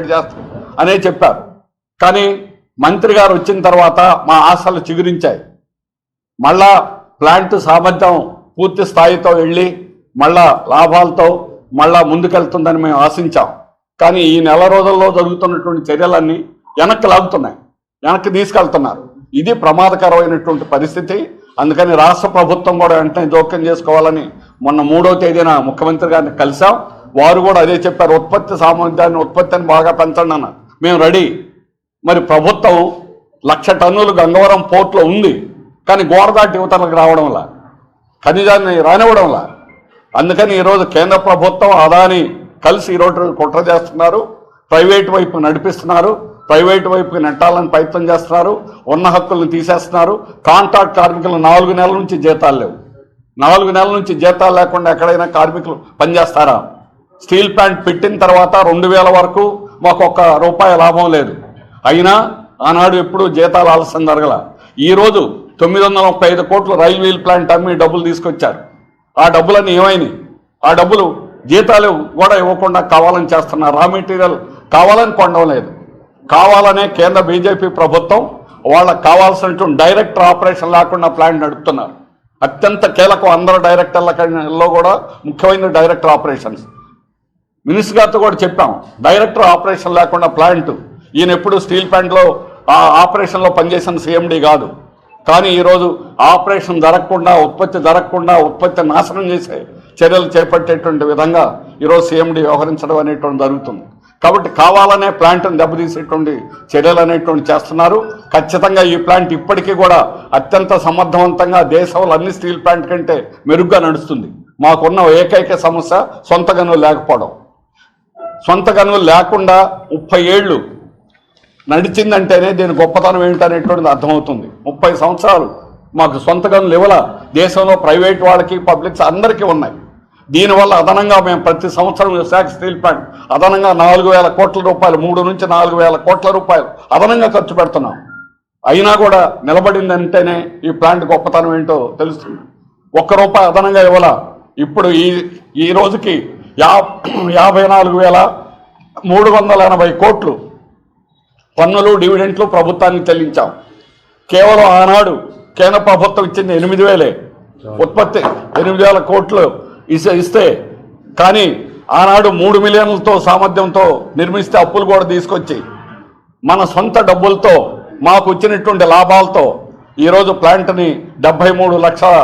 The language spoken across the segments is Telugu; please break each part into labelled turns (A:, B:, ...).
A: ఆపరేట్ చేస్తాం అనే చెప్పారు. కానీ మంత్రి గారు వచ్చిన తర్వాత మా ఆశలు చిగురించాయి. మళ్ళా ప్లాంట్ సామర్థ్యం పూర్తి స్థాయితో వెళ్ళి మళ్ళా లాభాలతో మళ్ళా ముందుకెళ్తుందని మేము ఆశించాం. కానీ ఈ నెల రోజుల్లో జరుగుతున్నటువంటి చర్యలన్నీ వెనక్కి లాగుతున్నాయి. వెనక్కి తీసుకెళ్తున్నారు. ఇది ప్రమాదకరమైనటువంటి పరిస్థితి. అందుకని రాష్ట్ర ప్రభుత్వం కూడా వెంటనే జోక్యం చేసుకోవాలని మొన్న మూడో తేదీన ముఖ్యమంత్రి గారిని కలిసాం వారు కూడా అదే చెప్పారు ఉత్పత్తి సామర్థ్యాన్ని ఉత్పత్తిని బాగా పెంచండి అన్నారు. మేము రెడీ. మరి ప్రభుత్వం లక్ష టన్నులు గంగవరం పోర్ట్లో ఉంది కానీ గోడదాటి యువతలకు రావడంలా ఖనిజాన్ని రానివ్వడంలా అందుకని ఈరోజు కేంద్ర ప్రభుత్వం అదాని కలిసి ఈరోజు కుట్ర చేస్తున్నారు ప్రైవేట్ వైపు నడిపిస్తున్నారు ప్రైవేట్ వైపుకి నెట్టాలని ప్రయత్నం చేస్తున్నారు ఉన్న హక్కులను తీసేస్తున్నారు. కాంట్రాక్ట్ కార్మికులు నాలుగు నెలల నుంచి జీతాలు లేవు. నాలుగు నెలల నుంచి జీతాలు లేకుండా ఎక్కడైనా కార్మికులు పనిచేస్తారా? స్టీల్ ప్లాంట్ పెట్టిన తర్వాత రెండు వేల వరకు మాకు ఒక్క రూపాయి లాభం లేదు. అయినా ఆనాడు ఎప్పుడు జీతాలు ఆలస్యం జరగల. ఈరోజు తొమ్మిది వందల ముప్పై ఐదు కోట్లు రైల్వే ప్లాంట్ అమ్మి డబ్బులు తీసుకొచ్చారు. ఆ డబ్బులన్నీ ఏమైనాయి? ఆ డబ్బులు జీతాలు కూడా ఇవ్వకుండా కావాలని చేస్తున్నారు రా మెటీరియల్ కావాలని కొనడం లేదు. కావాలనే కేంద్ర బీజేపీ ప్రభుత్వం వాళ్ళకి కావాల్సినటువంటి డైరెక్టర్ ఆపరేషన్ లేకుండా ప్లాంట్ నడుపుతున్నారు. అత్యంత కీలకం అందరు డైరెక్టర్లలో కూడా ముఖ్యమైన డైరెక్టర్ ఆపరేషన్స్. మినిస్టర్ గారితో కూడా చెప్పాం. డైరెక్టర్ ఆపరేషన్ లేకుండా ప్లాంట్ ఈయన ఎప్పుడు స్టీల్ ప్లాంట్లో ఆ ఆపరేషన్లో పనిచేసిన సీఎండి కాదు. కానీ ఈరోజు ఆపరేషన్ జరగకుండా ఉత్పత్తి జరగకుండా ఉత్పత్తి నాశనం చేసే చర్యలు చేపట్టేటువంటి విధంగా ఈరోజు సీఎండి వ్యవహరించడం అనేటువంటి జరుగుతుంది. కాబట్టి కావాలనే ప్లాంట్ను దెబ్బతీసేటువంటి చర్యలు అనేటువంటి చేస్తున్నారు. ఖచ్చితంగా ఈ ప్లాంట్ ఇప్పటికీ కూడా అత్యంత సమర్థవంతంగా దేశంలో అన్ని స్టీల్ ప్లాంట్ కంటే మెరుగ్గా నడుస్తుంది. మాకున్న ఏకైక సమస్య సొంతగానో లేకపోవడం. సొంత గనులు లేకుండా ముప్పై ఏళ్ళు నడిచిందంటేనే దీని గొప్పతనం ఏంటనేటువంటిది అర్థమవుతుంది. ముప్పై సంవత్సరాలు మాకు సొంత గనులు ఇవ్వాల. దేశంలో ప్రైవేట్ వాళ్ళకి పబ్లిక్స్ అందరికీ ఉన్నాయి. దీనివల్ల అదనంగా మేము ప్రతి సంవత్సరం విశాఖ స్టీల్ ప్లాంట్ అదనంగా నాలుగు వేల కోట్ల రూపాయలు మూడు నుంచి నాలుగు వేల కోట్ల రూపాయలు అదనంగా ఖర్చు పెడుతున్నాం. అయినా కూడా నిలబడిందంటేనే ఈ ప్లాంట్ గొప్పతనం ఏంటో తెలుస్తుంది. ఒక్క రూపాయి అదనంగా ఇవ్వాల. ఇప్పుడు ఈ ఈ రోజుకి యా యాభై నాలుగు వేల మూడు వందల ఎనభై కోట్లు పన్నులు డివిడెంట్లు ప్రభుత్వానికి చెల్లించాం. కేవలం ఆనాడు కేంద్ర ప్రభుత్వం ఇచ్చింది ఎనిమిది వేలే. ఉత్పత్తి ఎనిమిది వేల కోట్లు ఇస్తే ఇస్తే కానీ ఆనాడు మూడు మిలియన్లతో సామర్థ్యంతో నిర్మిస్తే అప్పులు కూడా తీసుకొచ్చి మన సొంత డబ్బులతో మాకు వచ్చినటువంటి లాభాలతో ఈరోజు ప్లాంట్ని డెబ్బై మూడు లక్షల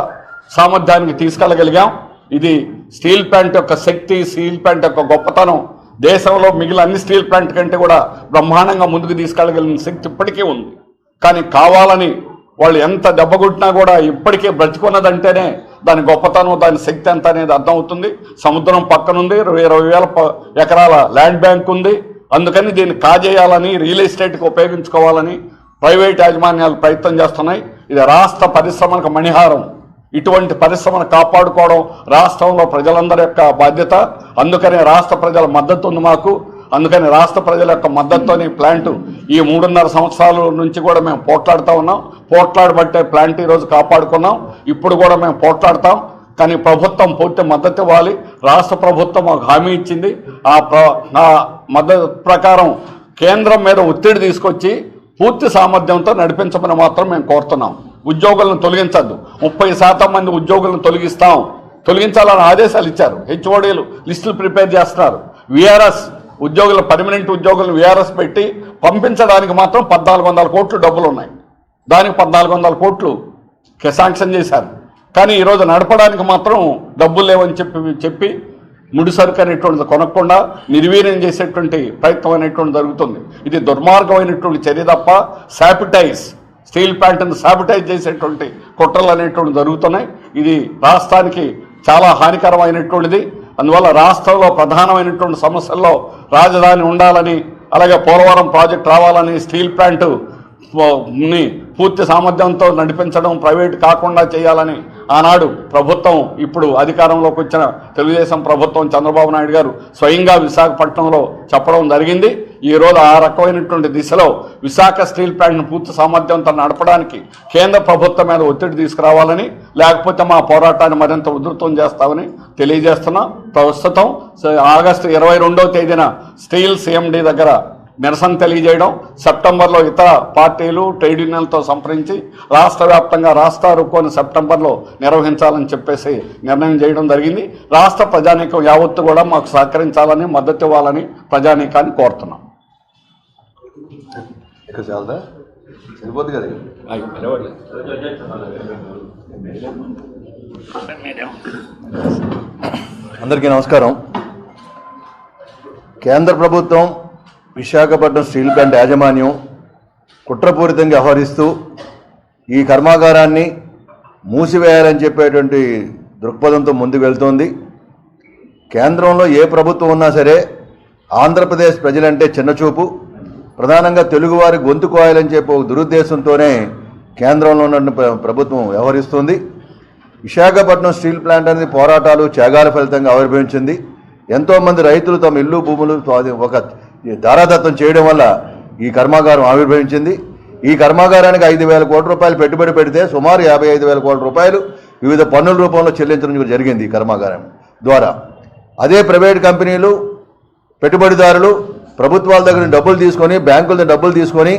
A: సామర్థ్యానికి తీసుకెళ్ళగలిగాం. ఇది స్టీల్ ప్లాంట్ యొక్క శక్తి స్టీల్ ప్లాంట్ యొక్క గొప్పతనం దేశంలో మిగిలిన అన్ని స్టీల్ ప్లాంట్ కంటే కూడా బ్రహ్మాండంగా ముందుకు తీసుకెళ్ళగలిగిన శక్తి ఇప్పటికీ ఉంది. కానీ కావాలని వాళ్ళు ఎంత దెబ్బగొట్టినా కూడా ఇప్పటికే బ్రతికున్నదంటేనే దాని గొప్పతనం దాని శక్తి ఎంత అనేది అర్థమవుతుంది. సముద్రం పక్కనుంది ఇరవై ఇరవై వేల ప- ఎకరాల ల్యాండ్ బ్యాంక్ ఉంది. అందుకని దీన్ని కాజేయాలని రియల్ ఎస్టేట్కి ఉపయోగించుకోవాలని ప్రైవేట్ యాజమాన్యాలు ప్రయత్నం చేస్తున్నాయి. ఇది రాష్ట్ర పరిశ్రమలకు మణిహారం. ఇటువంటి పరిశ్రమను కాపాడుకోవడం రాష్ట్రంలో ప్రజలందరి యొక్క బాధ్యత. అందుకనే రాష్ట్ర ప్రజల మద్దతు ఉంది మాకు. అందుకని రాష్ట్ర ప్రజల యొక్క మద్దతుతోని ప్లాంట్ ఈ మూడున్నర సంవత్సరాల నుంచి కూడా మేము పోట్లాడుతూ ఉన్నాం. పోట్లాడబట్టే ప్లాంట్ ఈరోజు కాపాడుకున్నాం. ఇప్పుడు కూడా మేము పోట్లాడతాం. కానీ ప్రభుత్వం పూర్తి మద్దతు ఇవ్వాలి. రాష్ట్ర ప్రభుత్వం మాకు హామీ ఇచ్చింది. ఆ ప్ర ఆ మద్దతు ప్రకారం కేంద్రం మీద ఒత్తిడి తీసుకొచ్చి పూర్తి సామర్థ్యంతో నడిపించమని మాత్రం మేము కోరుతున్నాం. ఉద్యోగులను తొలగించద్దు. ముప్పై శాతం మంది ఉద్యోగులను తొలగిస్తాం. తొలగించాలని ఆదేశాలు ఇచ్చారు. హెచ్ఓడీలు లిస్టులు ప్రిపేర్ చేస్తున్నారు. విఆర్ఎస్ ఉద్యోగుల పర్మనెంట్ ఉద్యోగులను విఆర్ఎస్ పెట్టి పంపించడానికి మాత్రం పద్నాలుగు వందల కోట్లు డబ్బులు ఉన్నాయి దానికి పద్నాలుగు వందల కోట్లు కే- శాంక్షన్ చేశారు. కానీ ఈరోజు నడపడానికి మాత్రం డబ్బులు లేవని చెప్పి చెప్పి ముడి సరుకు అనేటువంటిది కొనకుండా నిర్వీర్యం చేసేటువంటి ప్రయత్నం అనేటువంటి జరుగుతుంది. ఇది దుర్మార్గమైనటువంటి చర్య తప్ప శాపిటైజ్ స్టీల్ ప్లాంట్ను శాబిటైజ్ చేసేటువంటి కుట్రలు అనేటువంటి జరుగుతున్నాయి. ఇది రాష్ట్రానికి చాలా హానికరమైనటువంటిది. అందువల్ల రాష్ట్రంలో ప్రధానమైనటువంటి సమస్యల్లో రాజధాని ఉండాలని అలాగే పోలవరం ప్రాజెక్ట్ రావాలని స్టీల్ ప్లాంటు ని పూర్తి సామర్థ్యంతో నడిపించడం ప్రైవేట్ కాకుండా చేయాలని ఆనాడు ప్రభుత్వం ఇప్పుడు అధికారంలోకి వచ్చిన తెలుగుదేశం ప్రభుత్వం చంద్రబాబు నాయుడు గారు స్వయంగా విశాఖపట్నంలో చెప్పడం జరిగింది. ఈ రోజు ఆ రకమైనటువంటి దిశలో విశాఖ స్టీల్ ప్లాంట్ను పూర్తి సామర్థ్యంతో నడపడానికి కేంద్ర ప్రభుత్వం మీద ఒత్తిడి తీసుకురావాలని లేకపోతే మా పోరాటాన్ని మరింత ఉధృతం చేస్తామని తెలియజేస్తున్నాం. ప్రస్తుతం ఆగస్టు ఇరవై రెండవ తేదీన స్టీల్ సీఎండీ దగ్గర నిరసన తెలియజేయడం సెప్టెంబర్లో ఇతర పార్టీలు ట్రేడ్ యూనియన్లతో సంప్రదించి రాష్ట్ర వ్యాప్తంగా రాష్ట్ర రుకోని సెప్టెంబర్లో నిర్వహించాలని చెప్పేసి నిర్ణయం చేయడం జరిగింది. రాష్ట్ర ప్రజానీకం యావత్తు కూడా మాకు సహకరించాలని మద్దతు ఇవ్వాలని ప్రజానీకాన్ని కోరుతున్నాం.
B: ఇక్కడ చాలదా సరిపోద్ది కదా? అందరికీ నమస్కారం. కేంద్ర ప్రభుత్వం విశాఖపట్నం స్టీల్ ప్లాంట్ యాజమాన్యం కుట్రపూరితంగా వ్యవహరిస్తూ ఈ కర్మాగారాన్ని మూసివేయాలని చెప్పేటువంటి దృక్పథంతో ముందుకు వెళ్తోంది. కేంద్రంలో ఏ ప్రభుత్వం ఉన్నా సరే ఆంధ్రప్రదేశ్ ప్రజలంటే చిన్నచూపు. ప్రధానంగా తెలుగువారి గొంతు కోయాలని చెప్పి ఒక దురుద్దేశంతోనే కేంద్రంలో ఉన్న ప్ర- ప్రభుత్వం వ్యవహరిస్తుంది. విశాఖపట్నం స్టీల్ ప్లాంట్ అనేది పోరాటాలు త్యాగాల ఫలితంగా ఆవిర్భవించింది. ఎంతోమంది రైతులు తమ ఇల్లు భూములు ఒక ధారాదత్తం చేయడం వల్ల ఈ కర్మాగారం ఆవిర్భవించింది. ఈ కర్మాగారానికి ఐదు వేల కోట్ల రూపాయలు పెట్టుబడి పెడితే సుమారు యాభై ఐదు వేల కోట్ల రూపాయలు వివిధ పన్నుల రూపంలో చెల్లించడం జరిగింది ఈ కర్మాగారం ద్వారా. అదే ప్రైవేట్ కంపెనీలు పెట్టుబడిదారులు ప్రభుత్వాల దగ్గర నుంచి డబ్బులు తీసుకొని బ్యాంకుల దగ్గర డబ్బులు తీసుకొని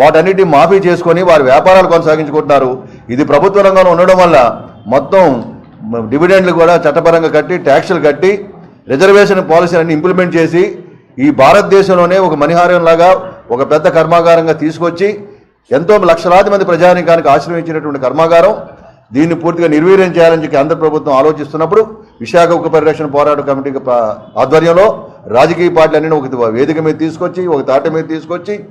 B: వాటన్నిటిని మాఫీ చేసుకొని వారి వ్యాపారాలు కొనసాగించుకుంటున్నారు. ఇది ప్రభుత్వ రంగంలో ఉండడం వల్ల మొత్తం డివిడెండ్లు కూడా చట్టపరంగా కట్టి ట్యాక్సులు కట్టి రిజర్వేషన్ పాలసీలన్నీ ఇంప్లిమెంట్ చేసి ఈ భారతదేశంలోనే ఒక మణిహారం లాగా ఒక పెద్ద కర్మాగారంగా తీసుకొచ్చి ఎంతో లక్షలాది మంది ప్రజానికానికి ఆశ్రయించినటువంటి కర్మాగారం దీన్ని పూర్తిగా నిర్వీర్యం చేయాలని చెప్పి కేంద్ర ప్రభుత్వం ఆలోచిస్తున్నప్పుడు విశాఖ ఉక్కు పరిరక్షణ పోరాట కమిటీ ఆధ్వర్యంలో రాజకీయ పార్టీలన్నీ ఒక వేదిక మీద తీసుకొచ్చి ఒక తాట మీద తీసుకొచ్చి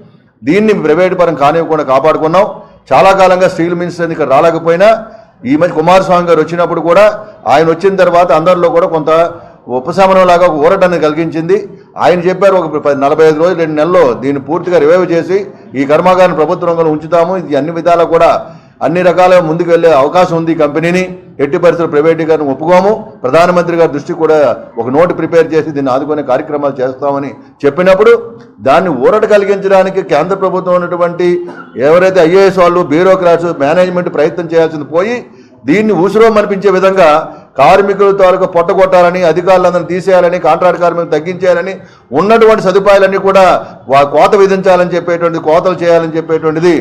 B: దీన్ని ప్రైవేట్ పరం కానివ్వకుండా కాపాడుకున్నాం. చాలా కాలంగా స్టీల్ మినిస్టర్ ఇక్కడ రాలేకపోయినా ఈ మధ్య కుమారస్వామి గారు వచ్చినప్పుడు కూడా ఆయన వచ్చిన తర్వాత అందరిలో కూడా కొంత ఉపశమనం లాగా ఒక ఊరటాన్ని కలిగించింది. ఆయన చెప్పారు ఒక పది- నలభై ఐదు రోజులు రెండు నెలల్లో దీన్ని పూర్తిగా రివైవ్ చేసి ఈ కర్మాగారం ప్రభుత్వ రంగంలో ఉంచుతాము. ఇది అన్ని విధాలా కూడా అన్ని రకాలుగా ముందుకు వెళ్ళే అవకాశం ఉంది ఈ కంపెనీని. ఎట్టి పరిస్థితులు ప్రైవేటీకరణ ఒప్పుకోము. ప్రధానమంత్రి గారి దృష్టికి కూడా ఒక నోటు ప్రిపేర్ చేసి దీన్ని ఆదుకునే కార్యక్రమాలు చేస్తామని చెప్పినప్పుడు దాన్ని ఊరట కలిగించడానికి కేంద్ర ప్రభుత్వం ఉన్నటువంటి ఎవరైతే ఐఏఎస్ వాళ్ళు బ్యూరోక్రాట్స్ మేనేజ్మెంట్ ప్రయత్నం చేయాల్సింది పోయి దీన్ని ఊసురోం అనిపించే విధంగా కార్మికుల తాలూకు పొట్టగొట్టాలని అధికారులందరినీ తీసేయాలని కాంట్రాక్ట్ కార్మికులు తగ్గించేయాలని ఉన్నటువంటి సదుపాయాలన్నీ కూడా వా- కోత విధించాలని చెప్పేటువంటి కోతలు చేయాలని చెప్పేటువంటిది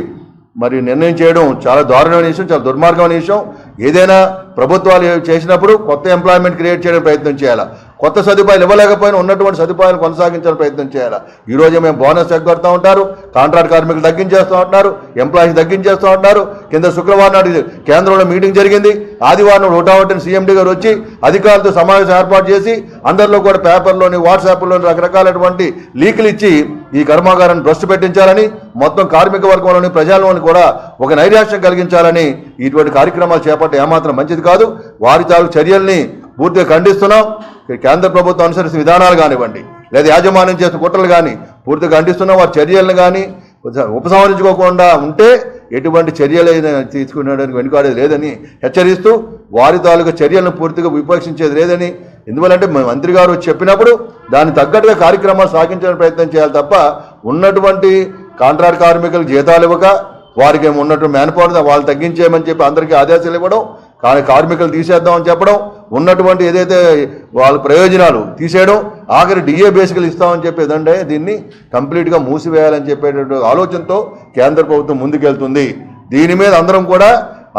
B: మరి నిర్ణయం చేయడం చాలా దారుణమైన విషయం చాలా దుర్మార్గమైన విషయం. ఏదైనా ప్రభుత్వాలు చేసినప్పుడు కొత్త ఎంప్లాయ్మెంట్ క్రియేట్ చేయడానికి ప్రయత్నం చేయాలి? కొత్త సదుపాయాలు ఇవ్వలేకపోయినా ఉన్నటువంటి సదుపాయాలు కొనసాగించాలని ప్రయత్నం చేయాలి? ఈ మేము బోనస్ ఎగ్గొడతా ఉంటారు కాంట్రాక్ట్ కార్మికులు తగ్గించేస్తూ ఉంటున్నారు ఎంప్లాయీస్ తగ్గించేస్తూ ఉంటున్నారు. కింద శుక్రవారం నాడు కేంద్రంలో మీటింగ్ జరిగింది. ఆదివారం నాడు సీఎండీ గారు వచ్చి అధికారులతో సమావేశం ఏర్పాటు చేసి అందరిలో కూడా పేపర్లోని వాట్సాప్లోని రకరకాలైనటువంటి లీకులు ఇచ్చి ఈ కర్మాగారాన్ని భ్రష్టు పెట్టించాలని మొత్తం కార్మిక వర్గంలోని ప్రజల్లోని కూడా ఒక నైరాశ్యం కలిగించాలని ఇటువంటి కార్యక్రమాలు చేపట్టే ఏమాత్రం మంచిది కాదు. వారి తాలూ చర్యల్ని పూర్తిగా ఖండిస్తున్నాం. కేంద్ర ప్రభుత్వం అనుసరించిన విధానాలు కానివ్వండి లేదా యాజమాన్యం చేసిన కుట్రలు కానీ పూర్తిగా ఖండిస్తున్నాం. వారి చర్యలను కానీ ఉపసంహరించుకోకుండా ఉంటే ఎటువంటి చర్యలు తీసుకునేడానికి వెనుకాడేది లేదని హెచ్చరిస్తూ వారి తాలూకు చర్యలను పూర్తిగా విపక్షించేది లేదని ఎందువల్లంటే మంత్రి గారు చెప్పినప్పుడు దానికి తగ్గట్టుగా కార్యక్రమాలు సాగించడానికి ప్రయత్నం చేయాలి తప్ప ఉన్నటువంటి కాంట్రాక్ట్ కార్మికులకు జీతాలు ఇవ్వక వారికి ఏమో ఉన్నటువంటి మ్యాన్ పవర్ వాళ్ళు తగ్గించేయమని చెప్పి అందరికీ ఆదేశాలు ఇవ్వడం కానీ కార్మికులు తీసేద్దామని చెప్పడం ఉన్నటువంటి ఏదైతే వాళ్ళ ప్రయోజనాలు తీసేయడం ఆఖరి డిఏ బేసికలు ఇస్తామని చెప్పేదంటే దీన్ని కంప్లీట్గా మూసివేయాలని చెప్పేటటువంటి ఆలోచనతో కేంద్ర ప్రభుత్వం ముందుకెళ్తుంది. దీని మీద అందరం కూడా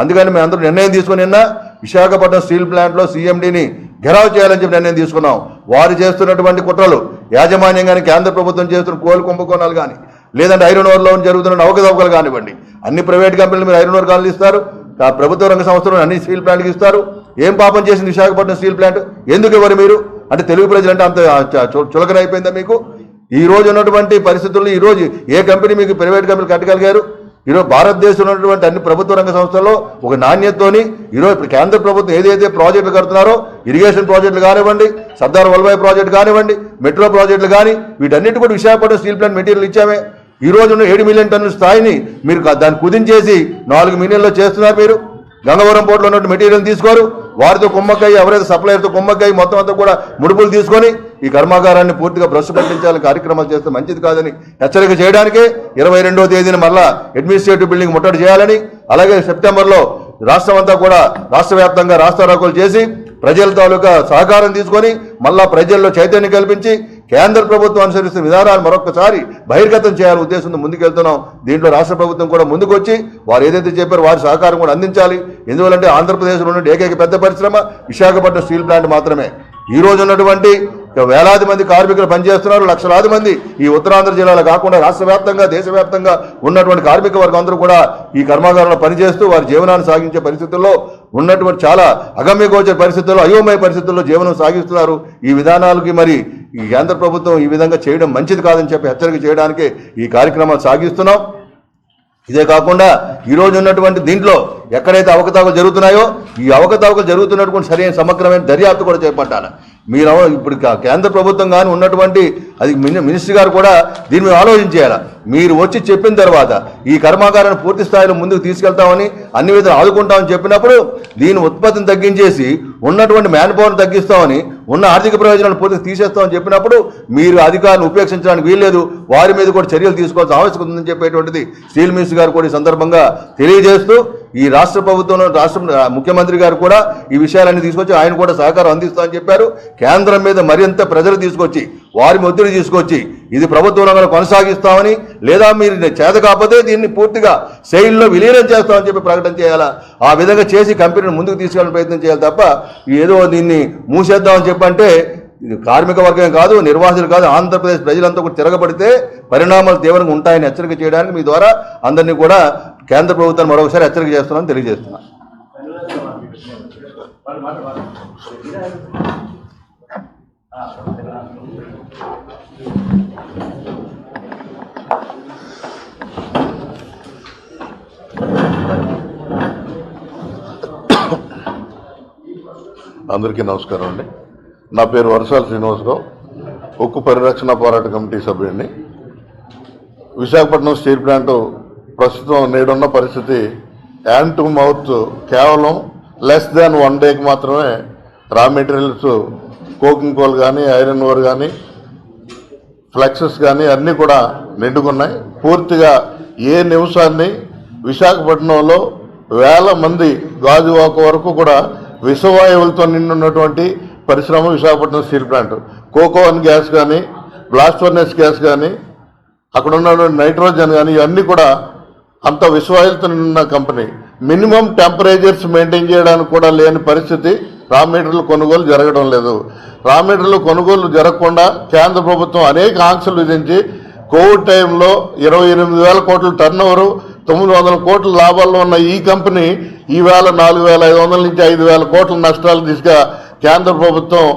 B: అందుకని మేము అందరం నిర్ణయం తీసుకుని నిన్న విశాఖపట్నం స్టీల్ ప్లాంట్లో సీఎండీని ఘెరావ్ చేయాలని చెప్పి నిర్ణయం తీసుకున్నాం. వారు చేస్తున్నటువంటి కుట్రలు యాజమాన్యం కానీ కేంద్ర ప్రభుత్వం చేస్తున్న కోలు కుంభకోణాలు కానీ లేదంటే ఐరన్ ఓవర్లో జరుగుతున్న అవకతవకలు కానివ్వండి. అన్ని ప్రైవేట్ కంపెనీలు మీరు ఐరన్ ఓవర్ కాలు ఇస్తారు ప్రభుత్వ రంగ సంస్థలు అన్ని స్టీల్ ప్లాంట్కి ఇస్తారు. ఏం పాపం చేసింది విశాఖపట్నం స్టీల్ ప్లాంట్? ఎందుకు ఇవ్వరు మీరు? అంటే తెలుగు ప్రజలంటే అంత చు- చులకన అయిపోయిందా మీకు? ఈ రోజు ఉన్నటువంటి పరిస్థితుల్లో ఈరోజు ఏ కంపెనీ మీకు ప్రైవేట్ కంపెనీ కట్టగలిగారు? ఈరోజు భారతదేశంలో ఉన్నటువంటి అన్ని ప్రభుత్వ రంగ సంస్థల్లో ఒక నాణ్యతతోని ఈరోజు కేంద్ర ప్రభుత్వం ఏదైతే ప్రాజెక్టులు కడుతున్నారో ఇరిగేషన్ ప్రాజెక్టులు కానివ్వండి సర్దార్ వల్లభాయ్ ప్రాజెక్టు కానివ్వండి మెట్రో ప్రాజెక్టులు కానీ వీటన్నిటి కూడా విశాఖపట్నం స్టీల్ ప్లాంట్ మెటీరియల్ ఇచ్చామే. ఈ రోజు ఏడు మిలియన్ టన్నుల స్థాయిని మీరు దాన్ని కుదించేసి నాలుగు మిలియన్లో చేస్తున్నారు మీరు. గంగవరం పోర్టులో ఉన్న మెటీరియల్ తీసుకోరు. వారితో కుమ్మక్కయ్యి ఎవరైతే సప్లయర్తో కుమ్మక్కయ్యి మొత్తం అంతా కూడా ముడుపులు తీసుకొని ఈ కర్మాగారాన్ని పూర్తిగా భ్రష్ పట్టించాలని కార్యక్రమాలు చేస్తే మంచిది కాదని హెచ్చరిక చేయడానికే ఇరవై రెండవ తేదీన మళ్ళా అడ్మినిస్ట్రేటివ్ బిల్డింగ్ ముట్టడి చేయాలని అలాగే సెప్టెంబర్లో రాష్ట్రం అంతా కూడా రాష్ట్ర వ్యాప్తంగా రాస్తారోకోలు చేసి ప్రజల తాలూకా సహకారం తీసుకొని మళ్ళా ప్రజల్లో చైతన్యం కల్పించి కేంద్ర ప్రభుత్వం అనుసరిస్తున్న విధానాలు మరొకసారి బహిర్గతం చేయాలని ఉద్దేశంతో ముందుకెళ్తున్నాం. దీంట్లో రాష్ట్ర ప్రభుత్వం కూడా ముందుకు వచ్చి వారు ఏదైతే చెప్పారో వారి సహకారం కూడా అందించాలి. ఎందువల్లంటే ఆంధ్రప్రదేశ్లో ఉన్న ఏకైక పెద్ద పరిశ్రమ విశాఖపట్నం స్టీల్ ప్లాంట్ మాత్రమే. ఈ రోజు ఉన్నటువంటి వేలాది మంది కార్మికులు పనిచేస్తున్నారు లక్షలాది మంది ఈ ఉత్తరాంధ్ర జిల్లాలో కాకుండా రాష్ట్ర వ్యాప్తంగా దేశవ్యాప్తంగా ఉన్నటువంటి కార్మిక వర్గం అందరూ కూడా ఈ కర్మాగారంలో పనిచేస్తూ వారి జీవనాన్ని సాగించే పరిస్థితుల్లో ఉన్నటువంటి చాలా అగమ్యగోచర పరిస్థితుల్లో అయోమయ పరిస్థితుల్లో జీవనం సాగిస్తున్నారు. ఈ విధానాలకి మరి ఈ కేంద్ర ప్రభుత్వం ఈ విధంగా చేయడం మంచిది కాదని చెప్పి హెచ్చరిక చేయడానికే ఈ కార్యక్రమాలు సాగిస్తున్నాం. ఇదే కాకుండా ఈ రోజు ఉన్నటువంటి దీంట్లో ఎక్కడైతే అవకతవకలు జరుగుతున్నాయో ఈ అవకతవకలు జరుగుతున్నటువంటి సరైన సమగ్రమైన దర్యాప్తు కూడా చేపట్టాలి. మీరు ఇప్పుడు కేంద్ర ప్రభుత్వం కానీ ఉన్నటువంటి అది మిని- మినిస్టర్ గారు కూడా దీని మీద ఆలోచించేయాలి. మీరు వచ్చి చెప్పిన తర్వాత ఈ కర్మాగారాన్ని పూర్తి స్థాయిలో ముందుకు తీసుకెళ్తామని అన్ని విధాలు ఆదుకుంటామని చెప్పినప్పుడు దీని ఉత్పత్తిని తగ్గించేసి ఉన్నటువంటి మ్యాన్ పవర్ని తగ్గిస్తామని ఉన్న ఆర్థిక ప్రయోజనాలు పూర్తిగా తీసేస్తామని చెప్పినప్పుడు మీరు అధికారులను ఉపేక్షించడానికి వీల్లేదు. వారి మీద కూడా చర్యలు తీసుకోవాల్సిన ఆవశ్యకత ఉందని చెప్పేటువంటిది స్టీల్ మినిస్టర్ గారు కూడా ఈ సందర్భంగా తెలియజేస్తూ ఈ రాష్ట్ర ప్రభుత్వంలో రాష్ట్ర ముఖ్యమంత్రి గారు కూడా ఈ విషయాలన్నీ తీసుకొచ్చి ఆయన కూడా సహకారం అందిస్తామని చెప్పారు. కేంద్రం మీద మరింత ప్రజలు తీసుకొచ్చి వారి ఒత్తిడి తీసుకొచ్చి ఇది ప్రభుత్వంలో రంగంలో కొనసాగిస్తామని లేదా మీరు చేత కాకపోతే దీన్ని పూర్తిగా శైలిలో విలీనం చేస్తామని చెప్పి ప్రకటన చేయాలా? ఆ విధంగా చేసి కంపెనీని ముందుకు తీసుకెళ్ళిన ప్రయత్నం చేయాలి తప్ప ఏదో దీన్ని మూసేద్దామని చెప్పంటే ఇది కార్మిక వర్గం కాదు నిర్వాసితులు కాదు ఆంధ్రప్రదేశ్ ప్రజలంతా కూడా తిరగబడితే పరిణామాలు తీవ్రంగా ఉంటాయని హెచ్చరిక చేయడానికి మీ ద్వారా అందరినీ కూడా కేంద్ర ప్రభుత్వాన్ని మరొకసారి హెచ్చరిక చేస్తున్నాను తెలియజేస్తున్నాను
C: అందరికీ నమస్కారం అండి. నా పేరు వరసాల శ్రీనివాసరావు ఉక్కు పరిరక్షణ పోరాట కమిటీ సభ్యుడిని. విశాఖపట్నం స్టీల్ ప్లాంటు ప్రస్తుతం నేడున్న పరిస్థితి హ్యాండ్ టు మౌత్ కేవలం లెస్ దాన్ వన్ డేకి మాత్రమే రా మెటీరియల్స్ కోకింగ్ కోల్ కానీ ఐరన్ ఓర్ కానీ ఫ్లెక్సెస్ కానీ అన్నీ కూడా నిండుకున్నాయి. పూర్తిగా ఏ నిమిషాన్ని విశాఖపట్నంలో వేల మంది గాజువాక వరకు కూడా విషవాయువులతో నిండున్నటువంటి పరిశ్రమ Visakhapatnam steel plant coke oven gas కానీ బ్లాస్ట్ ఫర్నెస్ గ్యాస్ కానీ అక్కడ ఉన్నటువంటి నైట్రోజన్ కానీ ఇవన్నీ కూడా అంత విశ్వాయులతో కంపెనీ. మినిమం టెంపరేచర్స్ మెయింటైన్ చేయడానికి కూడా లేని పరిస్థితి రా మీటర్లు కొనుగోలు జరగడం లేదు. రా మీటర్లు కొనుగోలు జరగకుండా కేంద్ర ప్రభుత్వం అనేక ఆంక్షలు విధించి కోవిడ్ టైంలో ఇరవై ఎనిమిది వేల కోట్ల టర్న్ ఓవరు తొమ్మిది వందల కోట్ల లాభాల్లో ఉన్న ఈ కంపెనీ ఈవేళ నాలుగు వేల ఐదు వందల నుంచి ఐదు వేల కోట్ల నష్టాలు దిశగా కేంద్ర ప్రభుత్వం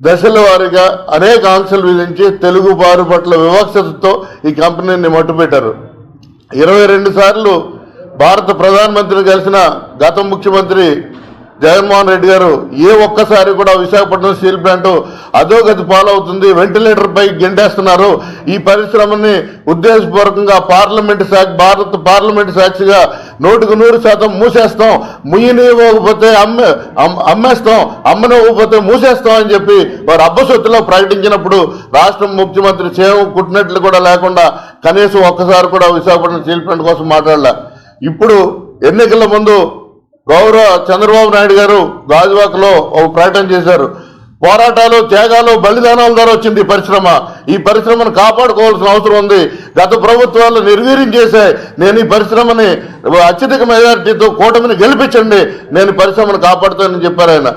C: దశల వారీగా అనేక ఆంక్షలు విధించి తెలుగు బారు పట్ల వివక్షతతో ఈ కంపెనీని మట్టుపెట్టారు. ఇరవై రెండు సార్లు భారత ప్రధానమంత్రిని కలిసిన గత ముఖ్యమంత్రి జగన్మోహన్ రెడ్డి గారు ఏ ఒక్కసారి కూడా విశాఖపట్నం స్టీల్ ప్లాంట్ అధోగతి పాలవుతుంది వెంటిలేటర్ పై గెండేస్తున్నారు ఈ పరిశ్రమని ఉద్దేశపూర్వకంగా పార్లమెంట్ శాఖ భారత పార్లమెంట్ సాక్షిగా నూటికి నూరు శాతం మూసేస్తాం. ముయ్యనివ్వకపోతే అమ్మే అమ్మేస్తాం అమ్మేస్తాం. అమ్మనివ్వకపోతే మూసేస్తాం అని చెప్పి వారు అబ్బసొత్తులో ప్రకటించినప్పుడు రాష్ట్ర ముఖ్యమంత్రి చేయం కుట్టినట్లు కూడా లేకుండా కనీసం ఒక్కసారి కూడా విశాఖపట్నం స్టీల్ ప్లాంట్ కోసం మాట్లాడలే. ఇప్పుడు ఎన్నికల ముందు గౌరవ చంద్రబాబు నాయుడు గారు గాజువాకలో ఒక ప్రకటన చేశారు. పోరాటాలు త్యాగాలు బలిదానాల ద్వారా వచ్చింది పరిశ్రమ. ఈ పరిశ్రమను కాపాడుకోవాల్సిన అవసరం ఉంది. గత ప్రభుత్వాలు నిర్వీర్యం చేసే నేను ఈ పరిశ్రమని అత్యధిక మెజారిటీతో కూటమిని గెలిపించండి. నేను పరిశ్రమను కాపాడుతానని చెప్పారు ఆయన.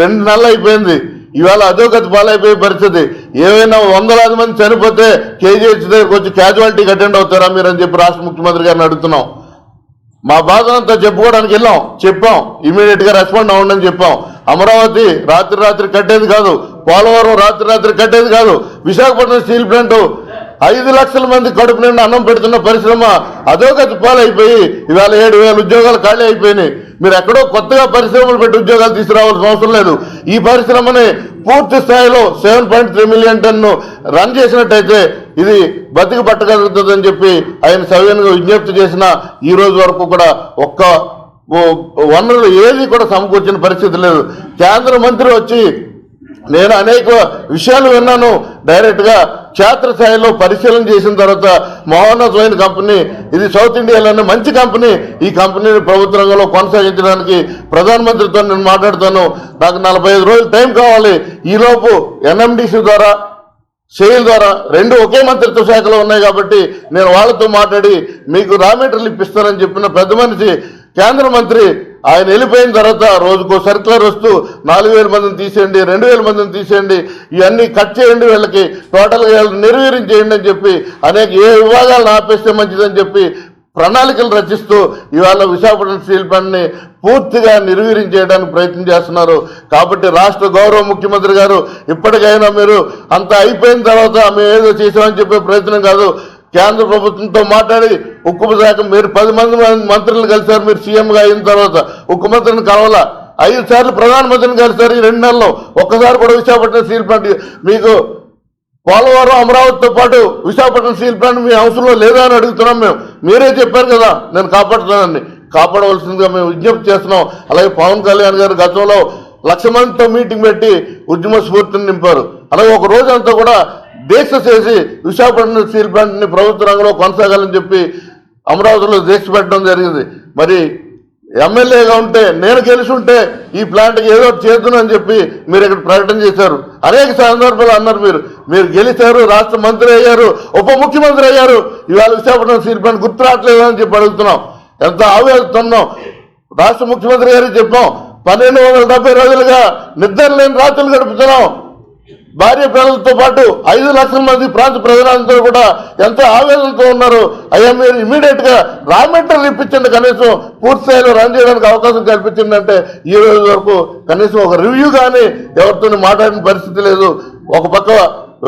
C: రెండు నెలలు అయిపోయింది. ఇవాళ అధోగతి పాలైపోయే పరిస్థితి. ఏవైనా వందలాది మంది చనిపోతే కేజీహెచ్ దగ్గరకు వచ్చి క్యాజువాలిటీకి అటెండ్ అవుతారా మీరు అని చెప్పి రాష్ట్ర ముఖ్యమంత్రి గారిని అడుగుతున్నాం. మా బాధనంతా చెప్పుకోవడానికి వెళ్ళాం. చెప్పాం. ఇమీడియట్గా రెస్పాండ్ అవ్వండి అని చెప్పాం. అమరావతి రాత్రి రాత్రి కట్టేది కాదు. పోలవరం రాత్రి రాత్రి కట్టేది కాదు. Visakhapatnam steel plant. ఐదు లక్షల మంది కడుపు నిండా అన్నం పెడుతున్న పరిశ్రమ అధోగతి పాలైపోయి ఇవాళ ఏడు వేల ఉద్యోగాలు ఖాళీ అయిపోయినాయి. మీరు ఎక్కడో కొత్తగా పరిశ్రమలు పెట్టి ఉద్యోగాలు తీసుకురావాల్సిన అవసరం లేదు. ఈ పరిశ్రమని పూర్తి స్థాయిలో seven point three million ton run చేసినట్టయితే ఇది బతికి పట్టగలుగుతుందని చెప్పి ఆయన సవ్యంగా విజ్ఞప్తి చేసిన ఈ రోజు వరకు కూడా ఒక్క వనరులు ఏది కూడా సమకూర్చిన పరిస్థితి లేదు. కేంద్ర మంత్రి వచ్చి నేను అనేక విషయాలు విన్నాను. డైరెక్ట్గా క్షేత్రస్థాయిలో పరిశీలన చేసిన తర్వాత మహోన్నతమైన కంపెనీ ఇది సౌత్ ఇండియాలోనే మంచి కంపెనీ. ఈ కంపెనీని ప్రభుత్వ రంగంలో కొనసాగించడానికి ప్రధానమంత్రితో నేను మాట్లాడుతాను. నాకు నలభై ఐదు రోజులు టైం కావాలి. ఈలోపు ఎన్ఎండిసి ద్వారా సేల్ ద్వారా రెండు ఒకే మంత్రిత్వ శాఖలో ఉన్నాయి కాబట్టి నేను వాళ్ళతో మాట్లాడి మీకు రా మెటీరియల్ ఇప్పిస్తానని చెప్పిన పెద్ద మనిషి కేంద్ర మంత్రి ఆయన వెళ్ళిపోయిన తర్వాత రోజుకో సర్కులర్ వస్తూ నాలుగు వేల మందిని తీసేయండి రెండు వేల మందిని తీసేయండి ఇవన్నీ కట్ చేయండి వీళ్ళకి టోటల్గా నిర్వీర్యం చేయండి అని చెప్పి అనేక ఏ విభాగాలను ఆపేస్తే మంచిదని చెప్పి ప్రణాళికలు రచిస్తూ ఇవాళ విశాఖపట్నం స్టీల్ ప్లాంట్ని పూర్తిగా నిర్వీర్యం చేయడానికి ప్రయత్నం చేస్తున్నారు. కాబట్టి రాష్ట్ర గౌరవ ముఖ్యమంత్రి గారు ఇప్పటికైనా మీరు అంత అయిపోయిన తర్వాత మేము ఏదో చేసామని చెప్పే ప్రయత్నం కాదు. కేంద్ర ప్రభుత్వంతో మాట్లాడి ఉక్కు శాఖ మీరు పది మంది మంత్రులు కలిశారు మీరు సీఎంగా అయిన తర్వాత. ఉక్కు మంత్రిని కలవాల? ఐదు సార్లు ప్రధానమంత్రిని కలిశారు ఈ రెండు నెలల్లో. ఒక్కసారి కూడా విశాఖపట్నం స్టీల్ ప్లాంట్ మీకు పోలవరం అమరావతితో పాటు విశాఖపట్నం స్టీల్ ప్లాంట్ మీ అవసరంలో లేదా అని అడుగుతున్నాం మేము. మీరే చెప్పారు కదా నేను కాపాడుతానని కాపాడవలసిందిగా మేము విజ్ఞప్తి చేస్తున్నాం. అలాగే పవన్ కళ్యాణ్ గారు గతంలో లక్ష మందితో మీటింగ్ పెట్టి ఉద్యమ స్ఫూర్తిని నింపారు. అలాగే ఒక రోజంతా కూడా దీక్ష చేసి విశాఖపట్నం స్టీల్ ప్లాంట్ని ప్రభుత్వ రంగంలో కొనసాగాలని చెప్పి అమరావతిలో దీక్ష పెట్టడం జరిగింది. మరి ఎమ్మెల్యేగా ఉంటే నేను గెలిచి ఈ ప్లాంట్కి ఏదో చేద్దునని చెప్పి మీరు ఇక్కడ ప్రకటన చేశారు. అనేక సందర్భాలు అన్నారు మీరు. మీరు గెలిచారు రాష్ట్ర మంత్రి అయ్యారు ఉప ముఖ్యమంత్రి అయ్యారు. ఇవాళ విశాఖపట్నం స్టీల్ ప్లాంట్ గుర్తు రావట్లేదు అని చెప్పి అడుగుతున్నాం. ఎంత ఆవేదతున్నాం రాష్ట్ర ముఖ్యమంత్రి గారికి చెప్పాం. పన్నెండు వందల డెబ్బై రోజులుగా నిద్ర లేని రాత్రులు గడుపుతున్నాం. భార్య పిల్లలతో పాటు ఐదు లక్షల మంది ప్రాంత ప్రజలందరూ కూడా ఎంతో ఆవేదనతో ఉన్నారు. అయ్యా మీరు ఇమీడియట్గా రా మెటీరియల్ ఇప్పించండి కనీసం పూర్తి స్థాయిలో రన్ చేయడానికి అవకాశం కల్పించిందంటే ఈ రోజు వరకు కనీసం ఒక రివ్యూ కానీ ఎవరితో మాట్లాడిన పరిస్థితి లేదు. ఒక పక్క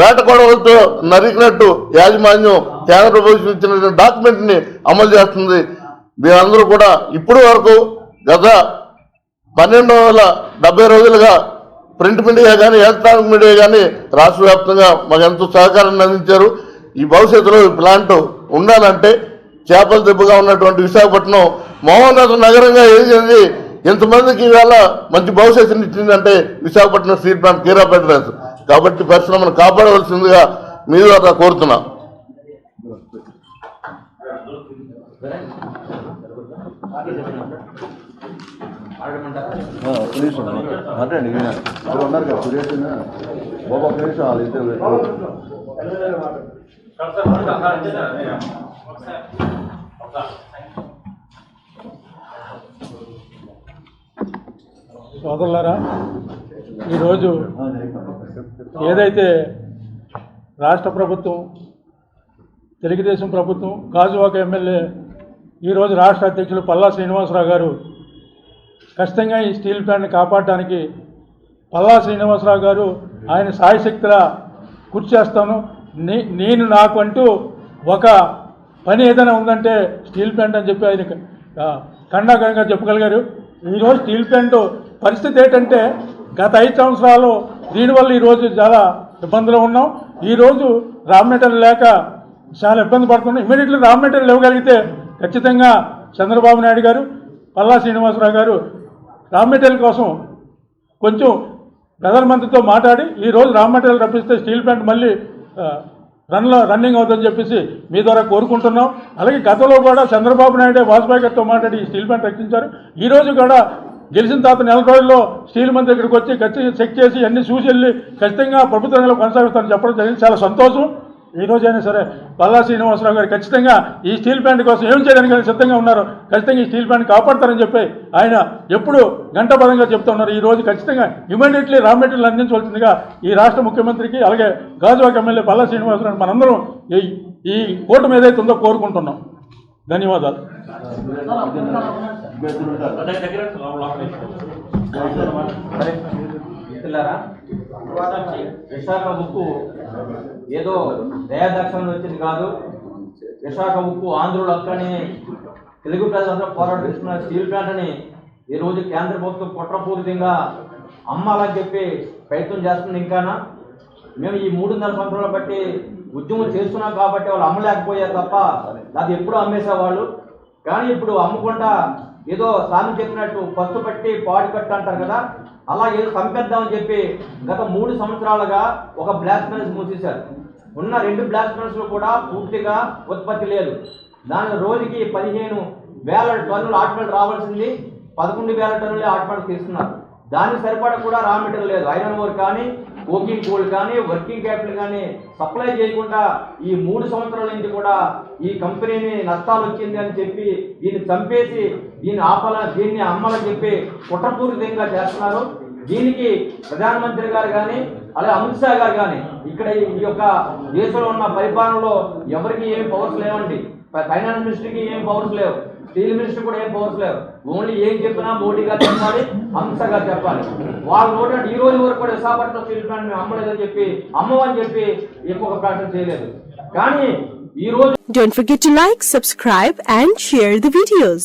C: వేట గొడవలతో నరికినట్టు యాజమాన్యం కేంద్ర ప్రభుత్వం ఇచ్చిన డాక్యుమెంట్ని అమలు చేస్తుంది. మీరందరూ కూడా ఇప్పటి వరకు గత పన్నెండు వందల డెబ్బై రోజులుగా ప్రింట్ మీడియా కానీ ఎలక్ట్రానిక్ మీడియా కానీ రాష్ట్ర వ్యాప్తంగా మాకు ఎంతో సహకారాన్ని అందించారు? ఈ భవిష్యత్తులో ఈ ప్లాంట్ ఉండాలంటే చేపల దెబ్బగా ఉన్నటువంటి విశాఖపట్నం మహోన్నత నగరంగా ఏది ఎంతమందికి ఇవాళ మంచి భవిష్యత్తుని ఇచ్చిందంటే విశాఖపట్నం స్టీల్ ప్లాంట్ కీరా పెట్టలేదు కాబట్టి పరిశ్రమను కాపాడవలసిందిగా మీ ద్వారా కోరుతున్నా.
B: ఆ, మాట్లాడండి ఈయన ఇక్కడ ఉన్నారు కదా సురేష్. బాబు నిమిషం వాళ్ళు ఇద్దరు
D: సోదరులారా ఈరోజు ఏదైతే రాష్ట్ర ప్రభుత్వం తెలుగుదేశం ప్రభుత్వం గాజువాక ఎమ్మెల్యే ఈరోజు రాష్ట్ర అధ్యక్షులు పల్లా శ్రీనివాసరావు గారు ఖచ్చితంగా ఈ స్టీల్ ప్లాంట్ని కాపాడడానికి పల్లా శ్రీనివాసరావు గారు ఆయన సాయశక్తిలా కృషి చేస్తాను. నే నేను నాకు అంటూ ఒక పని ఏదైనా ఉందంటే స్టీల్ ప్లాంట్ అని చెప్పి ఆయన ఆ, ఖండాఖండంగా చెప్పగలిగారు. ఈరోజు స్టీల్ ప్లాంట్ పరిస్థితి ఏంటంటే గత ఐదు సంవత్సరాలు దీనివల్ల ఈరోజు చాలా ఇబ్బందులు ఉన్నాం. ఈరోజు రా మెటీరియల్ లేక చాలా ఇబ్బంది పడుతున్నాం. ఇమీడియట్లీ రా మెటీరియల్ ఇవ్వగలిగితే ఖచ్చితంగా చంద్రబాబు నాయుడు గారు పల్లా శ్రీనివాసరావు గారు రా మెటీరియల్ కోసం కొంచెం ప్రధానమంత్రితో మాట్లాడి ఈ రోజు రా మెటీరియల్ రప్పిస్తే స్టీల్ ప్లాంట్ మళ్ళీ రన్లో రన్నింగ్ అవుతుందని చెప్పేసి మీ ద్వారా కోరుకుంటున్నాం. అలాగే గతంలో కూడా చంద్రబాబు నాయుడు వాజ్పేయి గారితో మాట్లాడి ఈ స్టీల్ ప్లాంట్ రక్షించారు. ఈరోజు కూడా గెలిచిన తర్వాత నెల రోజుల్లో స్టీల్ మంత్రి ఇక్కడికి వచ్చి ఖచ్చితంగా చెక్ చేసి అన్ని చూసి వెళ్ళి ఖచ్చితంగా ప్రభుత్వంలో రంగంలో కొనసాగుతారని చెప్పడం జరిగింది. చాలా సంతోషం. ఈ రోజైనా సరే పల్లా శ్రీనివాసరావు గారు ఖచ్చితంగా ఈ స్టీల్ ప్లాంట్ కోసం ఏం చేయడానికి ఆయన సిద్ధంగా ఉన్నారు ఖచ్చితంగా ఈ స్టీల్ ప్లాంట్ కాపాడతారని చెప్పి ఆయన ఎప్పుడు గంటపదంగా చెప్తా ఉన్నారు. ఈ రోజు ఖచ్చితంగా ఇమీడియట్లీ రా మెటీరియల్ అందించవలసిందిగా ఈ రాష్ట్ర ముఖ్యమంత్రికి అలాగే గాజువాక ఎమ్మెల్యే పల్లా శ్రీనివాసరావు మనందరం ఈ ఈ కూటమి ఏదైతే ఉందో కోరుకుంటున్నాం. ధన్యవాదాలు.
E: పిల్లరా విశాఖ ఉక్కు ఏదో దయాదక్షణం వచ్చింది కాదు. విశాఖ ఉక్కు ఆంధ్రులు హక్కని తెలుగు ప్రజలందరూ పోరాడుతున్న స్టీల్ ప్లాంట్ని ఈ రోజు కేంద్ర ప్రభుత్వం కుట్రపూరితంగా అమ్మాలని చెప్పి ప్రయత్నం చేస్తుంది ఇంకానా. మేము ఈ మూడున్నర సంవత్సరాలు బట్టి ఉద్యమం చేస్తున్నాం కాబట్టి వాళ్ళు అమ్మలేకపోయారు తప్ప అది ఎప్పుడూ అమ్మేసేవాళ్ళు. కానీ ఇప్పుడు అమ్ముకుంటా ఏదో స్వామి చెప్పినట్టు పస్తు పట్టి పాడు కట్టు అంటారు కదా అలా ఏదో చంపేద్దామని చెప్పి గత మూడు సంవత్సరాలుగా ఒక బ్లాస్ట్ మెన్స్ మూసేశారు. ఉన్న రెండు బ్లాస్ట్ మెన్స్లు కూడా పూర్తిగా ఉత్పత్తి లేదు దాని రోజుకి పదిహేను వేల టన్నులు ఆటోమేట్ రావాల్సింది పదకొండు వేల టన్నులే ఆటోమేట్ తీస్తున్నారు. దానికి సరిపడా కూడా రా మెటీరియల్ లేదు. ఐరన్ ఓర్ కానీ కోకింగ్ కోల్ కానీ వర్కింగ్ క్యాపిటల్ కానీ సప్లై చేయకుండా ఈ మూడు సంవత్సరాల నుంచి కూడా ఈ కంపెనీని నష్టాలు వచ్చింది అని చెప్పి దీన్ని చంపేసి దీన్ని ఆపాల దీన్ని అమ్మాలని చెప్పి కుట్రపూరితంగా చేస్తున్నారు. దీనికి ప్రధానమంత్రి గారు కానీ అలాగే అమిత్ షా గారు కానీ ఇక్కడ ఈ యొక్క దేశంలో ఉన్న పరిపాలనలో ఎవరికి ఏం పవర్స్ లేవండి. ఫైనాన్స్ మినిస్టర్కి ఏం పవర్స్ లేవు. స్టీల్ మినిస్టర్ కూడా ఏం పవర్స్ లేవు. ఓన్లీ ఏం చెప్పినా మోడీ గారు చెప్పాలి అమిత్ షా గారు చెప్పాలి. వాళ్ళు నోట ఈ రోజు వరకు కూడా విశాఖపట్నం స్టీల్ ప్లాంట్ మేము అమ్మలేదని చెప్పి అమ్మవని చెప్పి ఎక్కువ ప్రకటన చేయలేదు. కానీ ఈ రోజు
F: Don't forget to like, subscribe and share the videos.